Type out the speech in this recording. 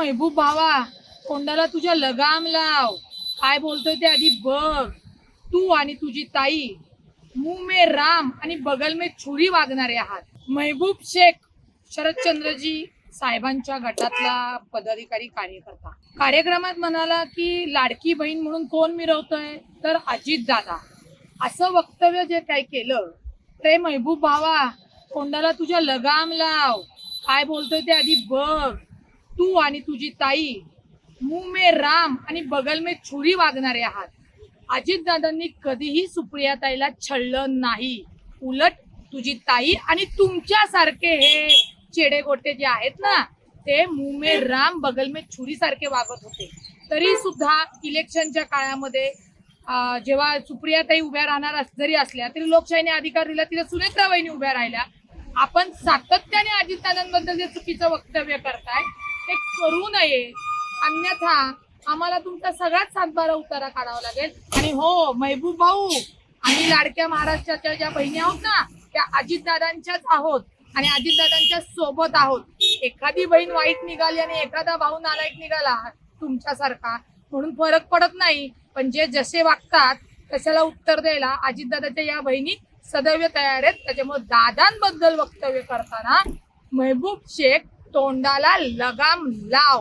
महबूब भावा कोंडाला तुझ्या लगाम लाव. काय बोलतोय ते आधी बघ. तू आणि तुझी ताई मुंह मे राम आणि बगल में छुरी वागणारे आहात. महबूब शेख शरदचंद्रजी साहेबांच्या गटातला पदाधिकारी कार्यकर्ता. कार्यक्रमात म्हणाला की लाडकी बहीण म्हणून कोण मिरवतोय? तर अजित दादा. असं वक्तव्य जे काय केलं ते महबूब भावा कोंडाला तुझ्या लगाम लाव. काय बोलतोय ते आधी बघ. तू आणि तुझी ताई मुंह मे राम आणि बगल मे छुरी वागणारे आहात. अजितदादांनी कधीही सुप्रिया ताईला छळलं नाही. उलट तुझी ताई आणि तुमच्यासारखे हे चेडे गोटे जे आहेत ना ते मुंह मे राम बगल मे छुरी सारखे वागत होते. तरी सुद्धा इलेक्शनच्या काळामध्ये जेव्हा सुप्रियाताई उभ्या राहणार जरी असल्या तरी लोकशाहीने अधिकार दिला तिला सुनेत्राबाईंनी उभ्या राहिल्या. आपण सातत्याने अजितदादांबद्दल जे चुकीचं वक्तव्य करताय ते करू नये. अन्यथा आम्हाला तुमचा सगळ्यात सातबारा उतारा काढावा लागेल. आणि हो महबूब भाऊ आम्ही लाडक्या महाराष्ट्राच्या ज्या बहिणी आहोत ना त्या अजितदादांच्याच आहोत. आणि अजितदादांच्या सोबत आहोत. एखादी बहीण वाईट निघाली आणि एखादा भाऊ नालायक निघाला तुमच्यासारखा. म्हणून फरक पडत नाही. पण जे जसे वागतात तशाला उत्तर द्यायला अजितदादाच्या या बहिणी सदैव तयार आहेत. त्याच्यामुळे दादांबद्दल वक्तव्य करताना महबूब शेख तोंडाला लगाम लाव.